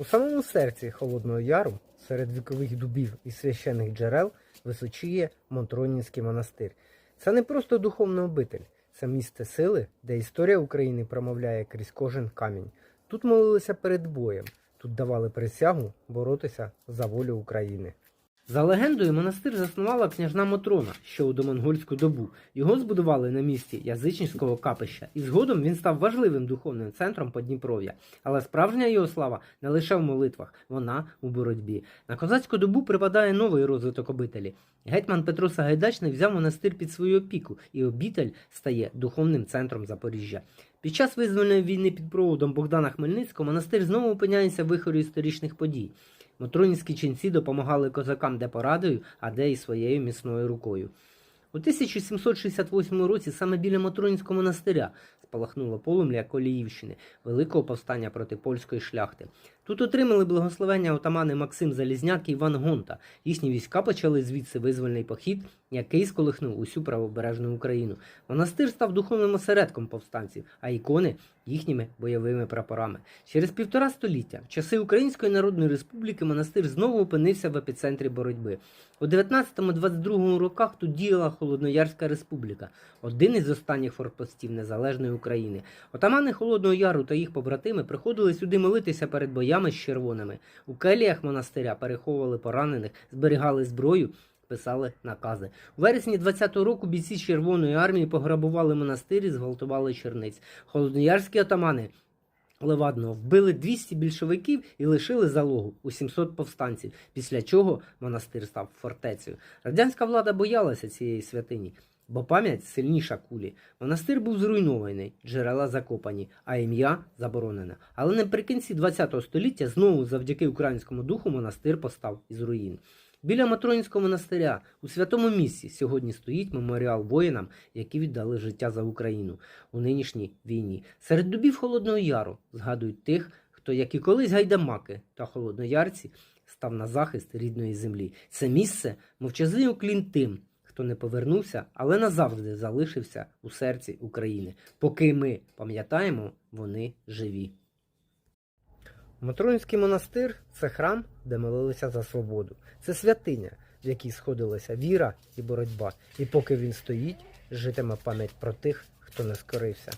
У самому серці Холодного Яру, серед вікових дубів і священних джерел, височіє Монтронінський монастир. Це не просто духовна обитель, це місце сили, де історія України промовляє крізь кожен камінь. Тут молилися перед боєм, тут давали присягу боротися за волю України. За легендою, монастир заснувала княжна Мотрона ще у домонгольську добу. Його збудували на місці язичницького капища, і згодом він став важливим духовним центром Подніпров'я. Але справжня його слава не лише в молитвах, вона у боротьбі. На козацьку добу припадає новий розвиток обителі. Гетьман Петро Сагайдачний взяв монастир під свою опіку, і обітель стає духовним центром Запоріжжя. Під час визвольної війни під проводом Богдана Хмельницького монастир знову опиняється в вихорі історичних подій. Матронівські ченці допомагали козакам де порадою, а де і своєю міцною рукою. У 1768 році саме біля Матронівського монастиря спалахнуло полум'я Коліївщини, великого повстання проти польської шляхти. Тут отримали благословення отамани Максим Залізняк і Іван Гонта. Їхні війська почали звідси визвольний похід, який сколихнув усю правобережну Україну. Монастир став духовним осередком повстанців, а ікони їхніми бойовими прапорами. Через півтора століття, в часи Української Народної Республіки, монастир знову опинився в епіцентрі боротьби. У 19-22 роках тут діяла Холодноярська республіка, один із останніх форпостів незалежної України. Отамани Холодного Яру та їх побратими приходили сюди молитися перед боями з червоними. У келіях монастиря переховували поранених, зберігали зброю. Писали накази у вересні 20-го року бійці Червоної армії пограбували монастир і зґвалтували черниць. Холодноярські отамани Левадного вбили 200 більшовиків і лишили залогу у 700 повстанців, після чого монастир став фортецею. Радянська влада боялася цієї святині, бо пам'ять сильніша кулі. Монастир був зруйнований, джерела закопані, а ім'я заборонене. Але наприкінці ХХ століття знову завдяки українському духу монастир постав із руїн. Біля Матронівського монастиря у святому місці сьогодні стоїть меморіал воїнам, які віддали життя за Україну у нинішній війні. Серед дубів Холодного Яру згадують тих, хто, як і колись гайдамаки та холодноярці, став на захист рідної землі. Це місце мовчазний уклін тим, хто не повернувся, але назавжди залишився у серці України. Поки ми пам'ятаємо, вони живі. Матронський монастир це храм, де молилися за свободу. Це святиня, в якій сходилася віра і боротьба. І поки він стоїть, житиме пам'ять про тих, хто не скорився.